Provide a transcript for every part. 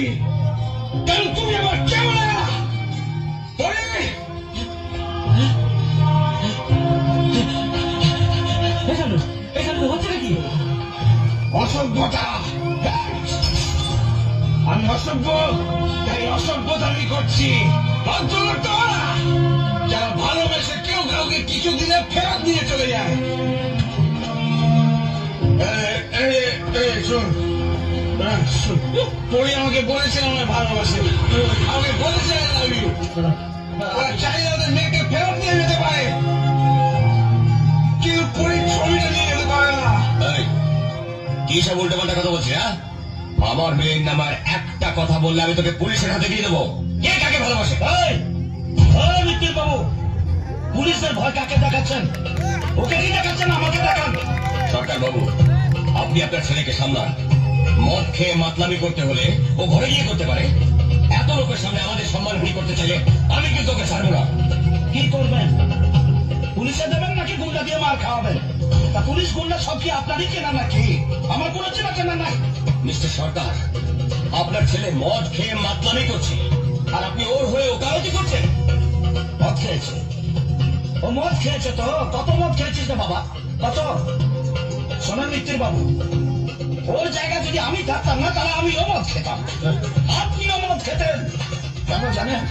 নাকি কেন তুমি আমার কেমন অসভ্যতা। আমি অসভ্য তাই অসভ্যতা আমি করছি। ভদ্রলোক তো ওরা, যারা ভালোবেসে কেউ কাউকে কিছু দিলে ফেরত দিয়ে চলে যায়। শোন আমাকে বলেছে আমায় ভালোবাসে। আমাকে বলেছে। ওরা চাইলে ওদের মেয়েকে ফেরত দিয়ে যেতে পারে। পরির ছবিটা নিয়ে যেতে পারে না। এই, কি সব উল্টো পাল্টা কথা বলছিস হ্যাঁ? আমার মেয়ের নামার একটা কথা বললে আমি তোকে পুলিশের হাতে দিয়ে দেবো। কে কাকে ভালোবাসে? মিত্তির বাবু। পুলিশের ভয় কাকে দেখাচ্ছেন? ওকে কি দেখাচ্ছেন? আমাকে দেখান। সরকার বাবু আপনি আপনার ছেলেকে সামলান। মদ খেয়ে মাতলামি করতে হলে ও ঘরে গিয়ে করতে পারে। এত লোকের সামনে আমাদের সম্মান হানি করতে চাইলে আমি কিন্তু ওকে ছাড়বো না। কি করবেন? পুলিশে দেবেন নাকি গুন্ডা দিয়ে মার খাওয়াবেন? তা পুলিশ গুন্ডা সব কি আপনারই কেনা নাকি? আমার কোনো চেনা চেনা নাই। মিস্টার সরকার আপনার ছেলে মদ খেয়ে মাতলামি করছে, আর আপনি ওর হয়ে ওকালতি করছেন। মদ খেয়েছে। ও মদ খেয়েছে তো? কত মদ খেয়েছিস না বাবা? কত? শোনেন মিত্তির বাবু। ওর জায়গায় যদি আমি থাকতাম না, তাহলে আমিও মদ খেতাম। আপনিও মদ খেতেন। কেন জানেন?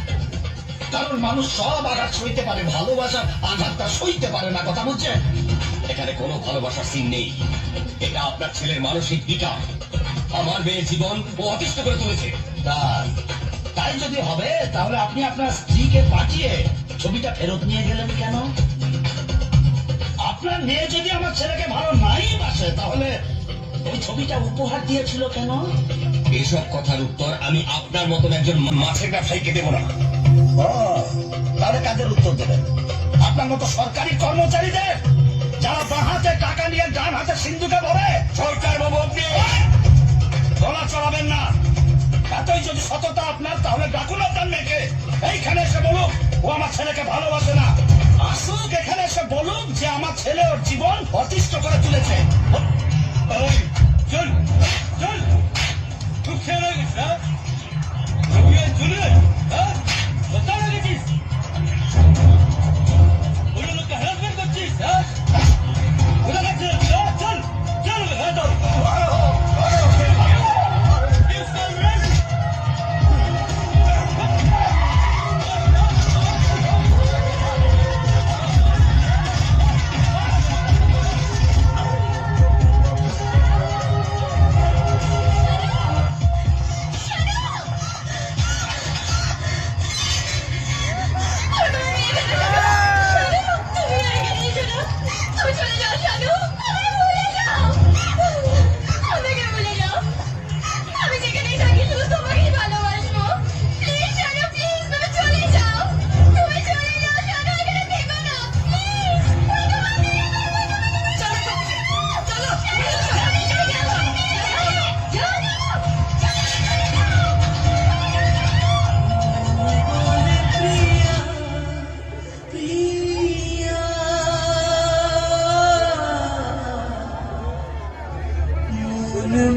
কারণ মানুষ সব আঘাত সইতে পারে ভালোবাসার আঘাতটা সইতে পারে না, কথা বলছেন এখানে কোনো ভালোবাসার সিন নেই। এটা আপনার ছেলের মানসিক বিকাশ আমার মেয়ের জীবন ও অতিষ্ঠ করে তুলেছে। তাই যদি হবে, তাহলে আপনি আপনার স্ত্রীকে পাঠিয়ে ছবিটা ফেরত নিয়ে গেলেন কেন? আপনার মেয়ে যদি আমার ছেলেকে ভালো নাই বাসে, তাহলে ওই ছবিটা উপহার দিয়েছিল কেন? এসব কথার উত্তর আমি আপনার মতন একজন মাছের ব্যবসায়ীকে দেবো না। তাহলে কাদের উত্তর দেবেন আপনার মতো সরকারি কর্মচারীদের যারা বাঁ হাতে টাকা নিয়ে ডান হাতে সিন্ধুকে ভরে সরকার বাবু আপনি গলা চড়াবেন না। এতই যদি সততা আপনার তাহলে ডাকুন আপনার মেয়েকে। এইখানে এসে বলুক ও আমার ছেলেকে ভালোবাসে না। আসুক এখানে এসে বলুক যে আমার ছেলে ওর জীবন অতিষ্ঠ করে তুলেছে। এই,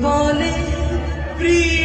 বলে প্রিয়া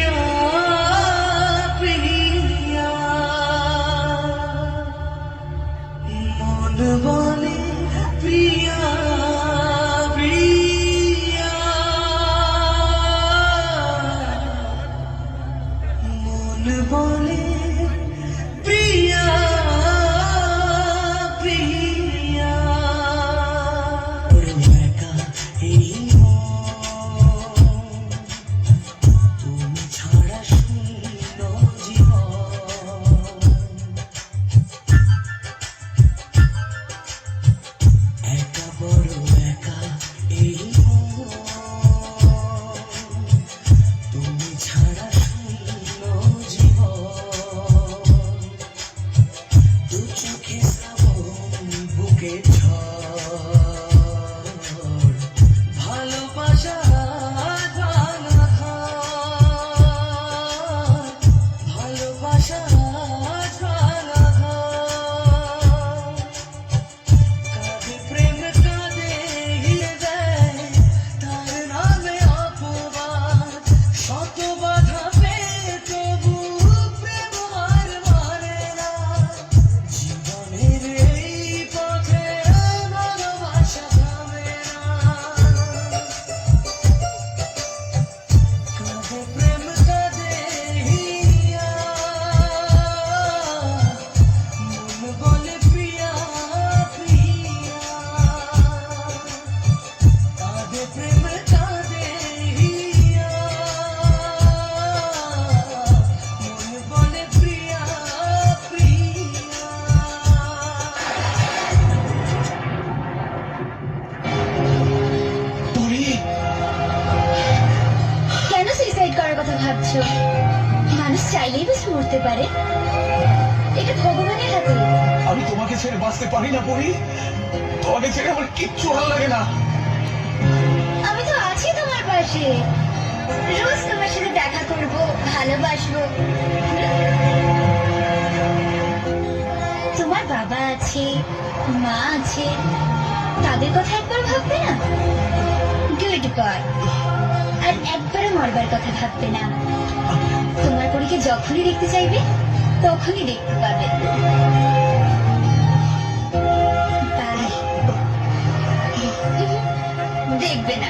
হতে পারে। এটা ভগবানের হাতে আমি তোমাকে ছেড়ে বাঁচতে পারি না পড়ি তোমাকে ছেড়ে আমার কিচ্ছু ভালো লাগে না। আমি তো আছি তোমার পাশে। রোজ তোমার সাথে দেখা করব ভালোবাসবো। তোমার বাবা আছে মা আছে তাদের কথা একবার ভাববে না? গুড বয় আর একবারও মরবার কথা ভাববে না। তোমার পরীকে যখনই দেখতে চাইবে, তখনই দেখতে পাবে। দেখবে না।